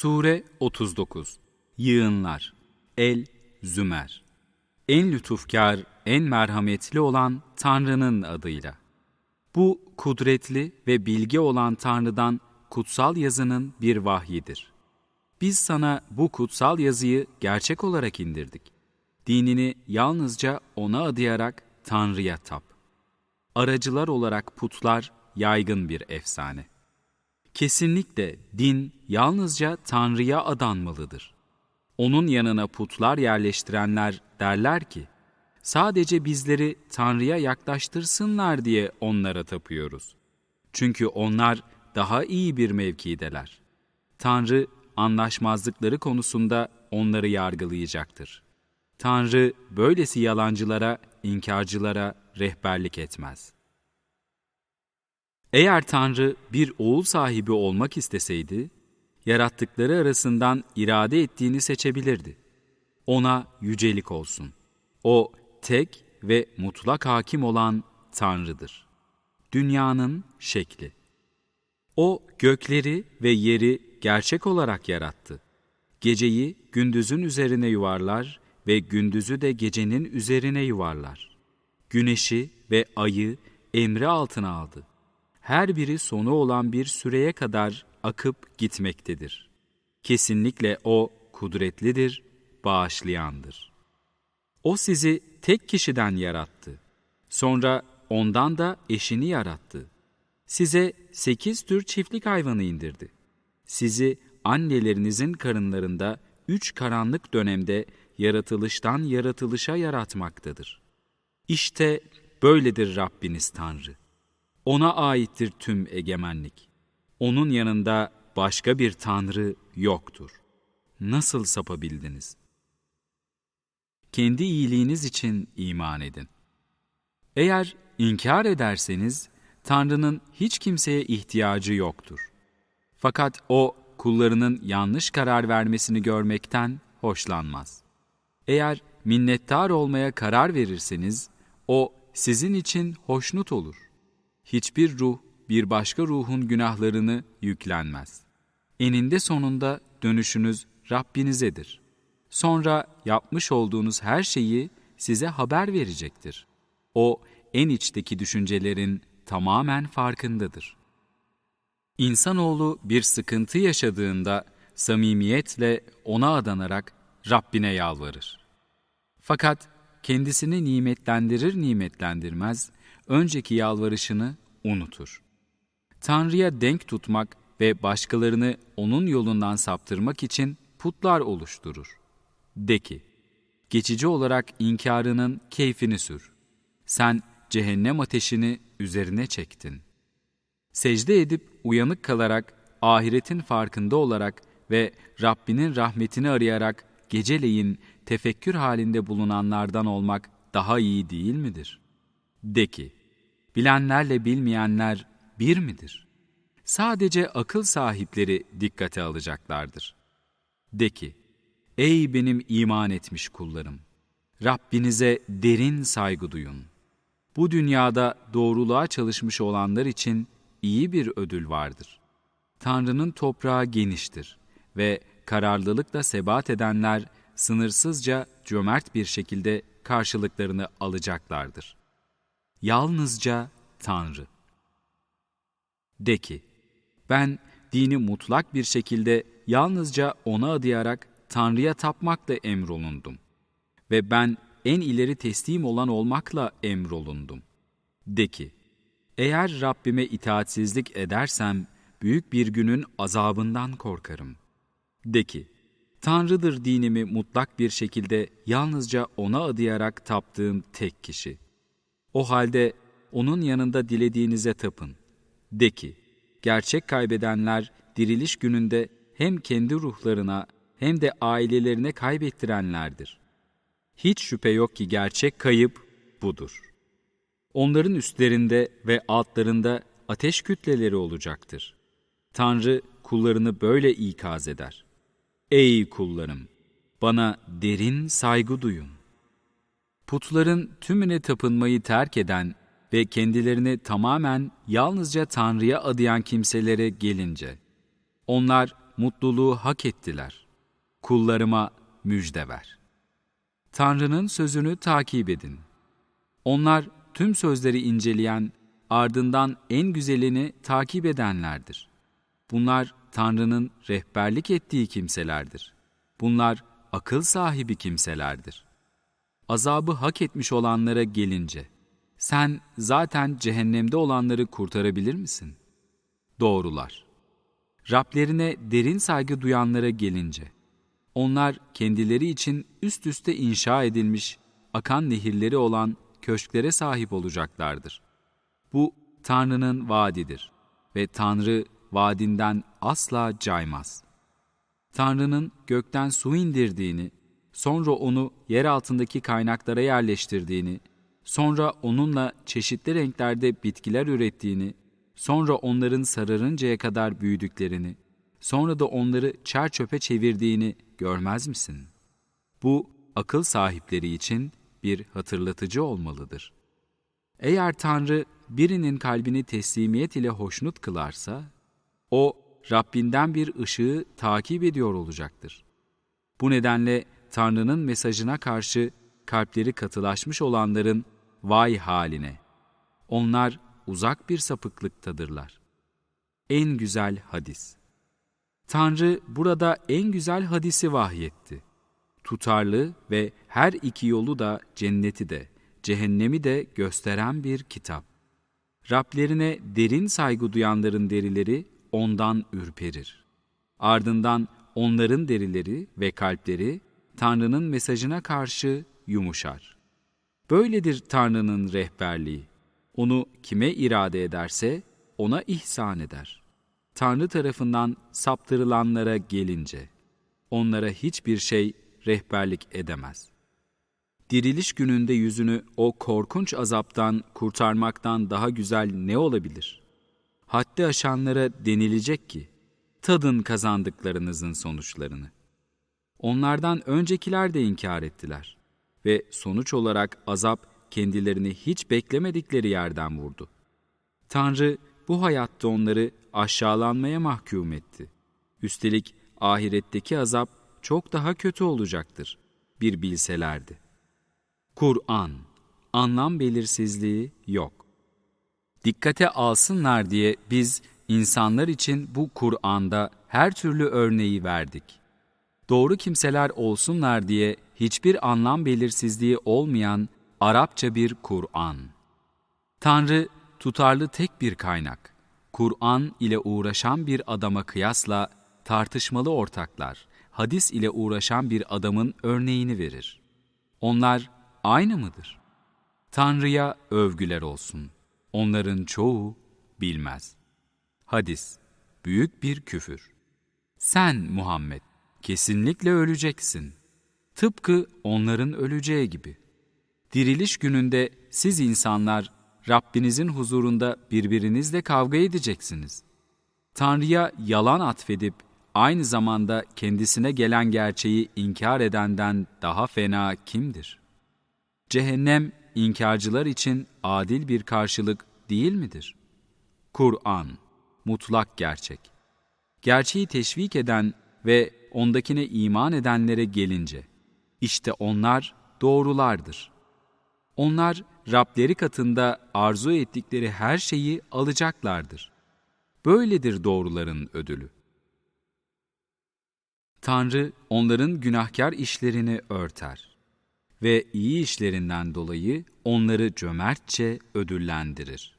Sure 39 Yığınlar El Zümer En lütufkar, en merhametli olan Tanrı'nın adıyla. Bu kudretli ve bilge olan Tanrı'dan kutsal yazının bir vahyidir. Biz sana bu kutsal yazıyı gerçek olarak indirdik. Dinini yalnızca O'na adayarak Tanrı'ya tap. Aracılar olarak putlar yaygın bir efsane. Kesinlikle din yalnızca Tanrı'ya adanmalıdır. Onun yanına putlar yerleştirenler derler ki, sadece bizleri Tanrı'ya yaklaştırsınlar diye onlara tapıyoruz. Çünkü onlar daha iyi bir mevkideler. Tanrı anlaşmazlıkları konusunda onları yargılayacaktır. Tanrı böylesi yalancılara, inkarcılara rehberlik etmez.'' Eğer Tanrı bir oğul sahibi olmak isteseydi, yarattıkları arasından irade ettiğini seçebilirdi. Ona yücelik olsun. O tek ve mutlak hakim olan Tanrı'dır. Dünyanın şekli. O gökleri ve yeri gerçek olarak yarattı. Geceyi gündüzün üzerine yuvarlar ve gündüzü de gecenin üzerine yuvarlar. Güneşi ve ayı emri altına aldı her biri sonu olan bir süreye kadar akıp gitmektedir. Kesinlikle O kudretlidir, bağışlayandır. O sizi tek kişiden yarattı. Sonra ondan da eşini yarattı. Size sekiz tür çiftlik hayvanı indirdi. Sizi annelerinizin karınlarında üç karanlık dönemde yaratılıştan yaratılışa yaratmaktadır. İşte böyledir Rabbiniz Tanrı. Ona aittir tüm egemenlik. Onun yanında başka bir tanrı yoktur. Nasıl sapabildiniz? Kendi iyiliğiniz için iman edin. Eğer inkar ederseniz, Tanrı'nın hiç kimseye ihtiyacı yoktur. Fakat O, kullarının yanlış karar vermesini görmekten hoşlanmaz. Eğer minnettar olmaya karar verirseniz, O sizin için hoşnut olur hiçbir ruh bir başka ruhun günahlarını yüklenmez. Eninde sonunda dönüşünüz Rabbinizedir. Sonra yapmış olduğunuz her şeyi size haber verecektir. O en içteki düşüncelerin tamamen farkındadır. İnsanoğlu bir sıkıntı yaşadığında samimiyetle ona adanarak Rabbine yalvarır. Fakat kendisini nimetlendirir nimetlendirmez önceki yalvarışını unutur. Tanrı'ya denk tutmak ve başkalarını onun yolundan saptırmak için putlar oluşturur. De ki, geçici olarak inkarının keyfini sür. Sen cehennem ateşini üzerine çektin. Secde edip uyanık kalarak, ahiretin farkında olarak ve Rabbinin rahmetini arayarak geceleyin tefekkür halinde bulunanlardan olmak daha iyi değil midir? De ki, bilenlerle bilmeyenler bir midir? Sadece akıl sahipleri dikkate alacaklardır. De ki, ey benim iman etmiş kullarım! Rabbinize derin saygı duyun. Bu dünyada doğruluğa çalışmış olanlar için iyi bir ödül vardır. Tanrı'nın toprağı geniştir ve kararlılıkla sebat edenler sınırsızca cömert bir şekilde karşılıklarını alacaklardır. Yalnızca Tanrı. De ki, ben dini mutlak bir şekilde yalnızca O'na adayarak Tanrı'ya tapmakla emrolundum. Ve ben en ileri teslim olan olmakla emrolundum. De ki, eğer Rabbime itaatsizlik edersem, büyük bir günün azabından korkarım. De ki, Tanrı'dır dinimi mutlak bir şekilde yalnızca O'na adayarak taptığım tek kişi. O halde O'nun yanında dilediğinize tapın. De ki, gerçek kaybedenler diriliş gününde hem kendi ruhlarına hem de ailelerine kaybettirenlerdir. Hiç şüphe yok ki gerçek kayıp budur. Onların üstlerinde ve altlarında ateş kütleleri olacaktır. Tanrı kullarını böyle ikaz eder. Ey kullarım! Bana derin saygı duyun. Putların tümüne tapınmayı terk eden ve kendilerini tamamen yalnızca Tanrı'ya adayan kimselere gelince, onlar mutluluğu hak ettiler. Kullarıma müjde ver. Tanrı'nın sözünü takip edin. Onlar tüm sözleri inceleyen, ardından en güzelini takip edenlerdir. Bunlar Tanrı'nın rehberlik ettiği kimselerdir. Bunlar akıl sahibi kimselerdir. Azabı hak etmiş olanlara gelince, sen zaten cehennemde olanları kurtarabilir misin? Doğrular. Rablerine derin saygı duyanlara gelince, onlar kendileri için üst üste inşa edilmiş, akan nehirleri olan köşklere sahip olacaklardır. Bu Tanrı'nın vaadidir ve Tanrı vaadinden asla caymaz. Tanrı'nın gökten su indirdiğini, sonra onu yer altındaki kaynaklara yerleştirdiğini, sonra onunla çeşitli renklerde bitkiler ürettiğini, sonra onların sararıncaya kadar büyüdüklerini, sonra da onları çer çöpe çevirdiğini görmez misin? Bu akıl sahipleri için bir hatırlatıcı olmalıdır. Eğer Tanrı birinin kalbini teslimiyet ile hoşnut kılarsa, o Rabbinden bir ışığı takip ediyor olacaktır. Bu nedenle Tanrı'nın mesajına karşı kalpleri katılaşmış olanların vay haline. Onlar uzak bir sapıklıktadırlar. En güzel hadis. Tanrı burada en güzel hadisi vahyetti. Tutarlı ve her iki yolu da cenneti de, cehennemi de gösteren bir kitap. Rablerine derin saygı duyanların derileri ondan ürperir. Ardından onların derileri ve kalpleri Tanrı'nın mesajına karşı yumuşar. Böyledir Tanrı'nın rehberliği. Onu kime irade ederse ona ihsan eder. Tanrı tarafından saptırılanlara gelince, onlara hiçbir şey rehberlik edemez. Diriliş gününde yüzünü o korkunç azaptan kurtarmaktan daha güzel ne olabilir? Haddi aşanlara denilecek ki, tadın kazandıklarınızın sonuçlarını. Onlardan öncekiler de inkar ettiler ve sonuç olarak azap kendilerini hiç beklemedikleri yerden vurdu. Tanrı bu hayatta onları aşağılanmaya mahkum etti. Üstelik ahiretteki azap çok daha kötü olacaktır. Bir bilselerdi. Kur'an, anlam belirsizliği yok. Dikkate alsınlar diye biz insanlar için bu Kur'an'da her türlü örneği verdik. Doğru kimseler olsunlar diye hiçbir anlam belirsizliği olmayan Arapça bir Kur'an. Tanrı tutarlı tek bir kaynak. Kur'an ile uğraşan bir adama kıyasla tartışmalı ortaklar, hadis ile uğraşan bir adamın örneğini verir. Onlar aynı mıdır? Tanrı'ya övgüler olsun. Onların çoğu bilmez. Hadis, büyük bir küfür. Sen Muhammed, kesinlikle öleceksin. Tıpkı onların öleceği gibi. Diriliş gününde siz insanlar Rabbinizin huzurunda birbirinizle kavga edeceksiniz. Tanrı'ya yalan atfedip aynı zamanda kendisine gelen gerçeği inkar edenden daha fena kimdir? Cehennem inkarcılar için adil bir karşılık değil midir? Kur'an, mutlak gerçek. Gerçeği teşvik eden ve ondakine iman edenlere gelince, işte onlar doğrulardır. Onlar Rableri katında arzu ettikleri her şeyi alacaklardır. Böyledir doğruların ödülü. Tanrı onların günahkar işlerini örter ve iyi işlerinden dolayı onları cömertçe ödüllendirir.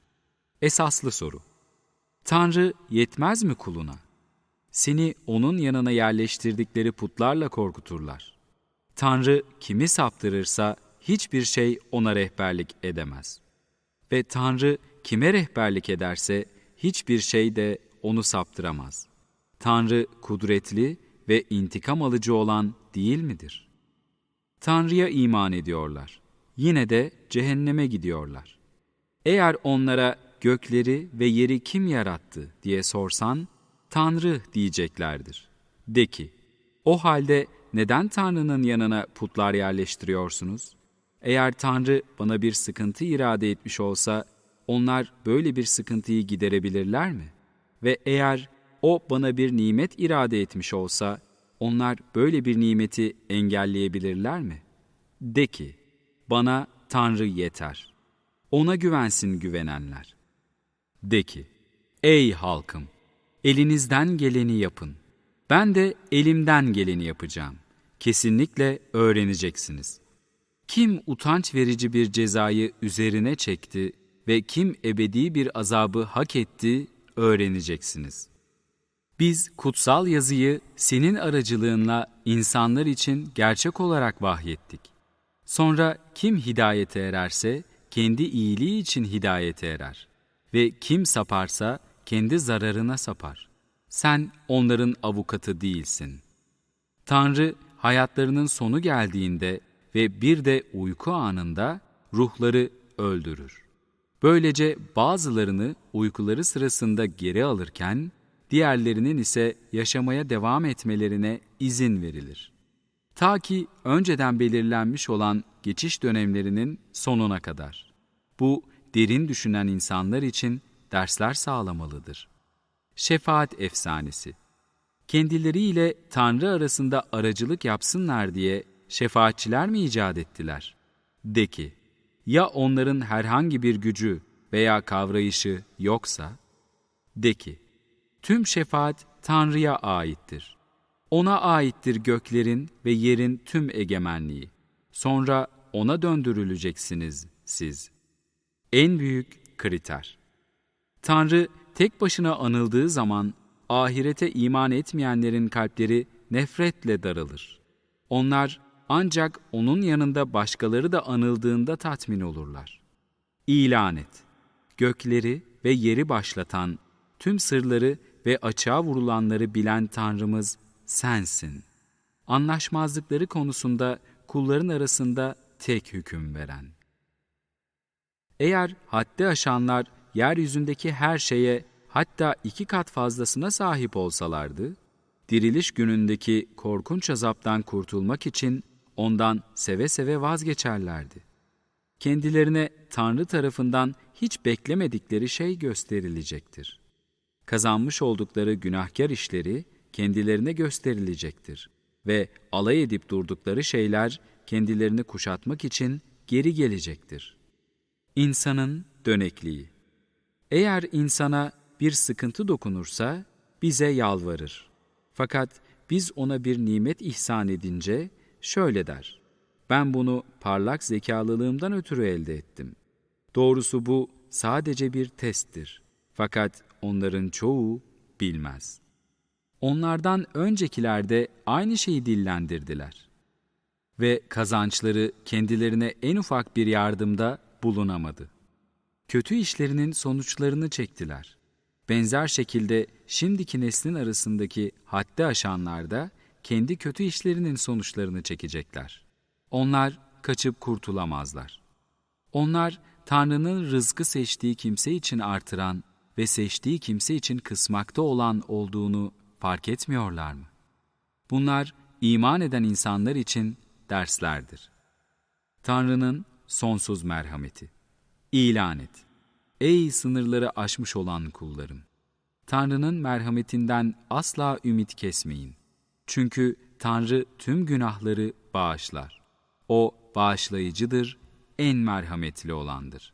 Esaslı soru. Tanrı yetmez mi kuluna? Seni onun yanına yerleştirdikleri putlarla korkuturlar. Tanrı kimi saptırırsa hiçbir şey ona rehberlik edemez. Ve Tanrı kime rehberlik ederse hiçbir şey de onu saptıramaz. Tanrı kudretli ve intikam alıcı olan değil midir? Tanrı'ya iman ediyorlar. Yine de cehenneme gidiyorlar. Eğer onlara gökleri ve yeri kim yarattı diye sorsan, Tanrı diyeceklerdir. De ki, o halde neden Tanrı'nın yanına putlar yerleştiriyorsunuz? Eğer Tanrı bana bir sıkıntı irade etmiş olsa, onlar böyle bir sıkıntıyı giderebilirler mi? Ve eğer o bana bir nimet irade etmiş olsa, onlar böyle bir nimeti engelleyebilirler mi? De ki, bana Tanrı yeter. Ona güvensin güvenenler. De ki, ey halkım, elinizden geleni yapın. Ben de elimden geleni yapacağım. Kesinlikle öğreneceksiniz. Kim utanç verici bir cezayı üzerine çekti ve kim ebedi bir azabı hak etti öğreneceksiniz. Biz kutsal yazıyı senin aracılığınla insanlar için gerçek olarak vahyettik. Sonra kim hidayete ererse kendi iyiliği için hidayete erer ve kim saparsa kendi zararına sapar. Sen onların avukatı değilsin. Tanrı hayatlarının sonu geldiğinde ve bir de uyku anında ruhları öldürür. Böylece bazılarını uykuları sırasında geri alırken, diğerlerinin ise yaşamaya devam etmelerine izin verilir. Ta ki önceden belirlenmiş olan geçiş dönemlerinin sonuna kadar. Bu, derin düşünen insanlar için dersler sağlamalıdır. Şefaat efsanesi Kendileriyle Tanrı arasında aracılık yapsınlar diye şefaatçiler mi icat ettiler? De ki, ya onların herhangi bir gücü veya kavrayışı yoksa? De ki, tüm şefaat Tanrı'ya aittir. Ona aittir göklerin ve yerin tüm egemenliği. Sonra ona döndürüleceksiniz siz. En büyük kriter. Tanrı tek başına anıldığı zaman ahirete iman etmeyenlerin kalpleri nefretle daralır. Onlar ancak onun yanında başkaları da anıldığında tatmin olurlar. İlan et. Gökleri ve yeri başlatan, tüm sırları ve açığa vurulanları bilen Tanrımız sensin. Anlaşmazlıkları konusunda kulların arasında tek hüküm veren. Eğer haddi aşanlar yeryüzündeki her şeye hatta iki kat fazlasına sahip olsalardı, diriliş günündeki korkunç azaptan kurtulmak için ondan seve seve vazgeçerlerdi. Kendilerine Tanrı tarafından hiç beklemedikleri şey gösterilecektir. Kazanmış oldukları günahkar işleri kendilerine gösterilecektir ve alay edip durdukları şeyler kendilerini kuşatmak için geri gelecektir. İnsanın dönekliği Eğer insana bir sıkıntı dokunursa bize yalvarır. Fakat biz ona bir nimet ihsan edince şöyle der. Ben bunu parlak zekalılığımdan ötürü elde ettim. Doğrusu bu sadece bir testtir. Fakat onların çoğu bilmez. Onlardan öncekiler de aynı şeyi dillendirdiler. Ve kazançları kendilerine en ufak bir yardımda bulunamadı. Kötü işlerinin sonuçlarını çektiler. Benzer şekilde şimdiki neslin arasındaki haddi aşanlar da kendi kötü işlerinin sonuçlarını çekecekler. Onlar kaçıp kurtulamazlar. Onlar Tanrı'nın rızkı seçtiği kimse için artıran ve seçtiği kimse için kısmakta olan olduğunu fark etmiyorlar mı? Bunlar iman eden insanlar için derslerdir. Tanrı'nın sonsuz merhameti. İlan et. Ey sınırları aşmış olan kullarım! Tanrı'nın merhametinden asla ümit kesmeyin. Çünkü Tanrı tüm günahları bağışlar. O bağışlayıcıdır, en merhametli olandır.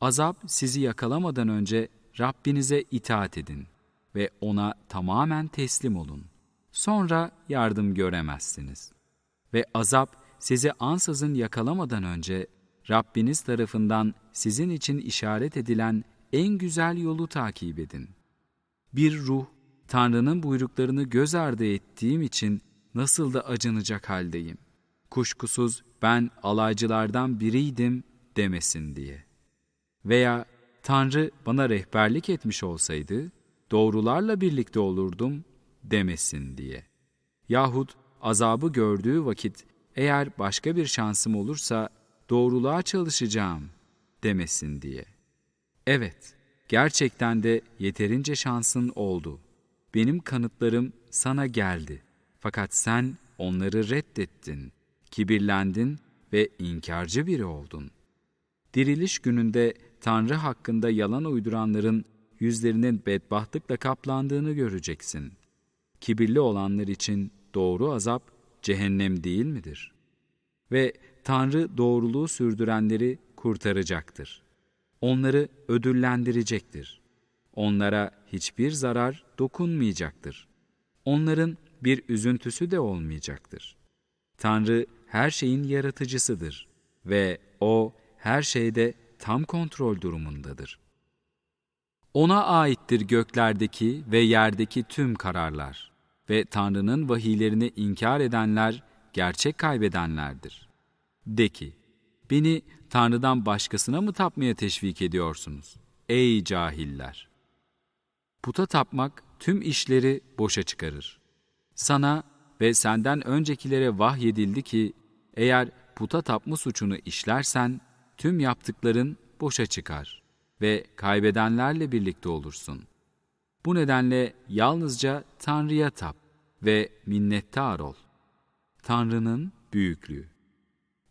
Azap sizi yakalamadan önce Rabbinize itaat edin ve ona tamamen teslim olun. Sonra yardım göremezsiniz. Ve azap sizi ansızın yakalamadan önce Rabbiniz tarafından sizin için işaret edilen en güzel yolu takip edin. Bir ruh, Tanrı'nın buyruklarını göz ardı ettiğim için nasıl da acınacak haldeyim. Kuşkusuz ben alaycılardan biriydim demesin diye. Veya Tanrı bana rehberlik etmiş olsaydı, doğrularla birlikte olurdum demesin diye. Yahut azabı gördüğü vakit eğer başka bir şansım olursa doğruluğa çalışacağım demesin diye. Evet, gerçekten de yeterince şansın oldu. Benim kanıtlarım sana geldi. Fakat sen onları reddettin, kibirlendin ve inkarcı biri oldun. Diriliş gününde Tanrı hakkında yalan uyduranların yüzlerinin bedbahtlıkla kaplandığını göreceksin. Kibirli olanlar için doğru azap cehennem değil midir? Ve Tanrı doğruluğu sürdürenleri kurtaracaktır. Onları ödüllendirecektir. Onlara hiçbir zarar dokunmayacaktır. Onların bir üzüntüsü de olmayacaktır. Tanrı her şeyin yaratıcısıdır ve O her şeyde tam kontrol durumundadır. Ona aittir göklerdeki ve yerdeki tüm kararlar ve Tanrı'nın vahiylerini inkar edenler gerçek kaybedenlerdir. De ki, beni Tanrı'dan başkasına mı tapmaya teşvik ediyorsunuz? Ey cahiller! Puta tapmak tüm işleri boşa çıkarır. Sana ve senden öncekilere vahyedildi ki, eğer puta tapma suçunu işlersen, tüm yaptıkların boşa çıkar ve kaybedenlerle birlikte olursun. Bu nedenle yalnızca Tanrı'ya tap ve minnettar ol. Tanrı'nın büyüklüğü.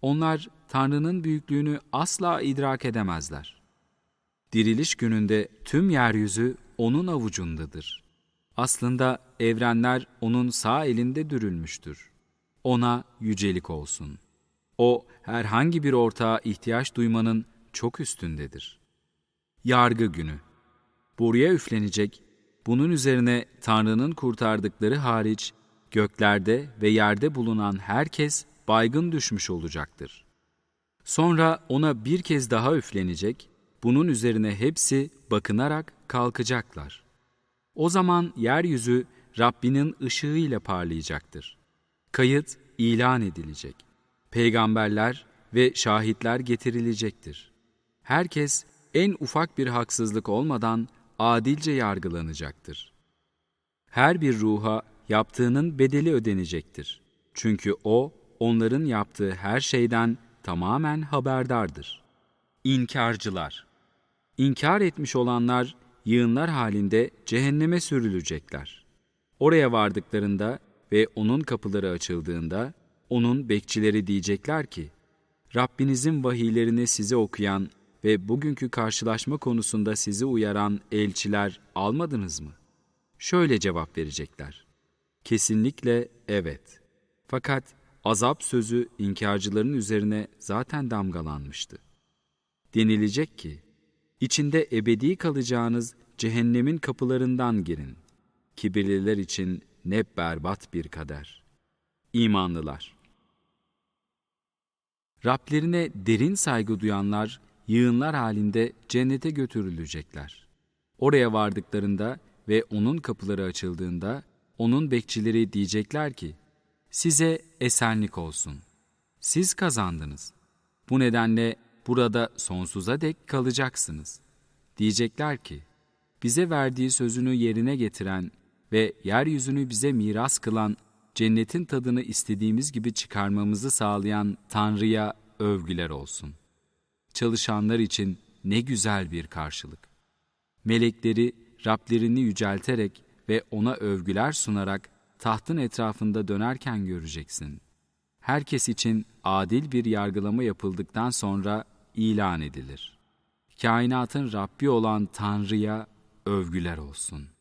Onlar Tanrı'nın büyüklüğünü asla idrak edemezler. Diriliş gününde tüm yeryüzü O'nun avucundadır. Aslında evrenler O'nun sağ elinde dürülmüştür. O'na yücelik olsun. O, herhangi bir ortağa ihtiyaç duymanın çok üstündedir. Yargı günü. Buraya üflenecek, bunun üzerine Tanrı'nın kurtardıkları hariç, göklerde ve yerde bulunan herkes baygın düşmüş olacaktır. Sonra ona bir kez daha üflenecek, bunun üzerine hepsi bakınarak kalkacaklar. O zaman yeryüzü Rabbinin ışığıyla parlayacaktır. Kayıt ilan edilecek. Peygamberler ve şahitler getirilecektir. Herkes en ufak bir haksızlık olmadan adilce yargılanacaktır. Her bir ruha yaptığının bedeli ödenecektir. Çünkü o, onların yaptığı her şeyden tamamen haberdardır. İnkarcılar İnkar etmiş olanlar yığınlar halinde cehenneme sürülecekler. Oraya vardıklarında ve onun kapıları açıldığında onun bekçileri diyecekler ki, Rabbinizin vahiylerini size okuyan ve bugünkü karşılaşma konusunda sizi uyaran elçiler almadınız mı? Şöyle cevap verecekler. Kesinlikle evet. Fakat azap sözü inkarcıların üzerine zaten damgalanmıştı. Denilecek ki, içinde ebedi kalacağınız cehennemin kapılarından girin. Kibirliler için ne berbat bir kader. İmanlılar Rablerine derin saygı duyanlar, yığınlar halinde cennete götürülecekler. Oraya vardıklarında ve onun kapıları açıldığında, onun bekçileri diyecekler ki, size esenlik olsun. Siz kazandınız. Bu nedenle burada sonsuza dek kalacaksınız. Diyecekler ki, bize verdiği sözünü yerine getiren ve yeryüzünü bize miras kılan, cennetin tadını istediğimiz gibi çıkarmamızı sağlayan Tanrı'ya övgüler olsun. Çalışanlar için ne güzel bir karşılık. Melekleri Rablerini yücelterek ve ona övgüler sunarak tahtın etrafında dönerken göreceksin. Herkes için adil bir yargılama yapıldıktan sonra ilan edilir. Kainatın Rabbi olan Tanrı'ya övgüler olsun.''